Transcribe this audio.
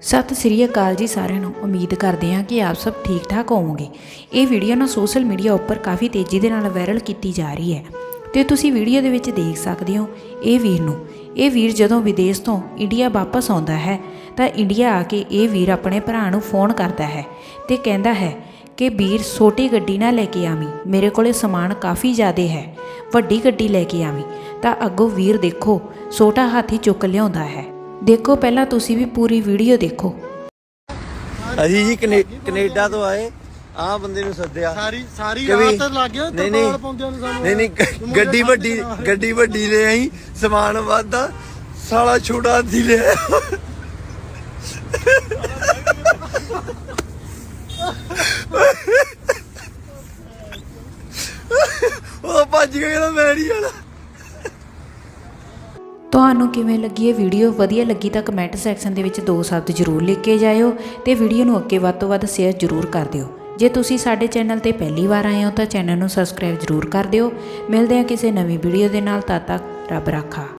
ਸਤਿ ਸ੍ਰੀ ਅਕਾਲ ਜੀ ਸਾਰਿਆਂ ਨੂੰ। ਉਮੀਦ ਕਰਦੇ ਹਾਂ ਕਿ ਆਪ ਸਭ ਠੀਕ ਠਾਕ ਹੋਵੋਗੇ। ਇਹ ਵੀਡੀਓ ਨਾ ਸੋਸ਼ਲ ਮੀਡੀਆ ਉੱਪਰ ਕਾਫੀ ਤੇਜ਼ੀ ਦੇ ਨਾਲ ਵਾਇਰਲ ਕੀਤੀ ਜਾ ਰਹੀ ਹੈ। ਤੇ ਤੁਸੀਂ ਵੀਡੀਓ ਦੇ ਵਿੱਚ ਦੇਖ ਸਕਦੇ ਹੋ ਇਹ ਵੀਰ ਨੂੰ। ਇਹ ਵੀਰ ਜਦੋਂ ਵਿਦੇਸ਼ ਤੋਂ ਇੰਡੀਆ ਵਾਪਸ ਆਉਂਦਾ ਹੈ, ਤਾਂ ਇੰਡੀਆ ਆ ਕੇ ਇਹ ਵੀਰ ਆਪਣੇ ਭਰਾ ਨੂੰ ਫੋਨ ਕਰਦਾ ਹੈ ਤੇ ਕਹਿੰਦਾ ਹੈ ਕਿ, ਵੀਰ, ਛੋਟੀ ਗੱਡੀ ਨਾ ਲੈ ਕੇ ਆਵੀਂ। ਮੇਰੇ ਕੋਲੇ ਸਮਾਨ ਕਾਫੀ ਜ਼ਿਆਦੇ ਹੈ। ਵੱਡੀ ਗੱਡੀ ਲੈ ਕੇ ਆਵੀਂ। ਤਾਂ ਅੱਗੋਂ ਵੀਰ ਦੇਖੋ, ਛੋਟਾ ਹਾਥੀ ਚੁੱਕ ਲਿਆਉਂਦਾ ਹੈ। ਦੇਖੋ ਪਹਿਲਾਂ ਤੁਸੀਂ ਵੀ ਪੂਰੀ ਵੀਡੀਓ ਦੇਖੋ। ਅਸੀਂ ਜੀ ਕਨੇ- ਕੈਨੇਡਾ ਤੋਂ ਆਏ ਆਹ ਬੰਦੇ ਨੂੰ ਸੱਦਿਆ। ਸਾਰੀ ਸਾਰੀ ਕਿ ਵੀ- ਰਾਤ ਲੱਗ ਗਿਆ ਨਹੀਂ ਤਰਪਾਲ ਨਹੀਂ ਪਾਉਂਦਿਆਂ ਨੂੰ ਸਾਨੂੰ। ਨਹੀਂ ਨਹੀਂ ਗ- ਗੱਡੀ ਵੱਡੀ ਗੱਡੀ ਵੱਡੀ ਲੈ ਆਈ ਸਮਾਨ ਵਾਧਾ ਸਾਲਾ ਛੋਟਾ ਦੀ ਲੈ ਆਇਆ। ਉਹ ਭੱਜ ਗਿਆ ਕਹਿੰਦਾ ਮੈਂ ਨਹੀਂ ਤੁਹਾਨੂੰ ਕਿਵੇਂ ਲੱਗੀ ਇਹ ਵੀਡੀਓ ਵਧੀਆ ਲੱਗੀ ਤਾਂ ਕਮੈਂਟ ਸੈਕਸ਼ਨ ਦੇ ਵਿੱਚ ਦੋ ਸ਼ਬਦ ਜ਼ਰੂਰ ਲਿਖ ਕੇ ਜਾਇਓ ਤੇ ਵੀਡੀਓ ਨੂੰ ਅੱਗੇ ਵੱਧ ਤੋਂ ਵੱਧ ਸ਼ੇਅਰ ਜ਼ਰੂਰ ਕਰ ਦਿਓ। ਜੇ ਤੁਸੀਂ ਸਾਡੇ ਚੈਨਲ ਤੇ ਪਹਿਲੀ ਵਾਰ ਆਏ ਹੋ ਤਾਂ ਚੈਨਲ ਨੂੰ ਸਬਸਕ੍ਰਾਈਬ ਜ਼ਰੂਰ ਕਰ ਦਿਓ। ਮਿਲਦੇ ਹਾਂ ਕਿਸੇ ਨਵੀਂ ਵੀਡੀਓ ਦੇ ਨਾਲ, ਤਦ ਤੱਕ ਰੱਬ ਰਾਖਾ।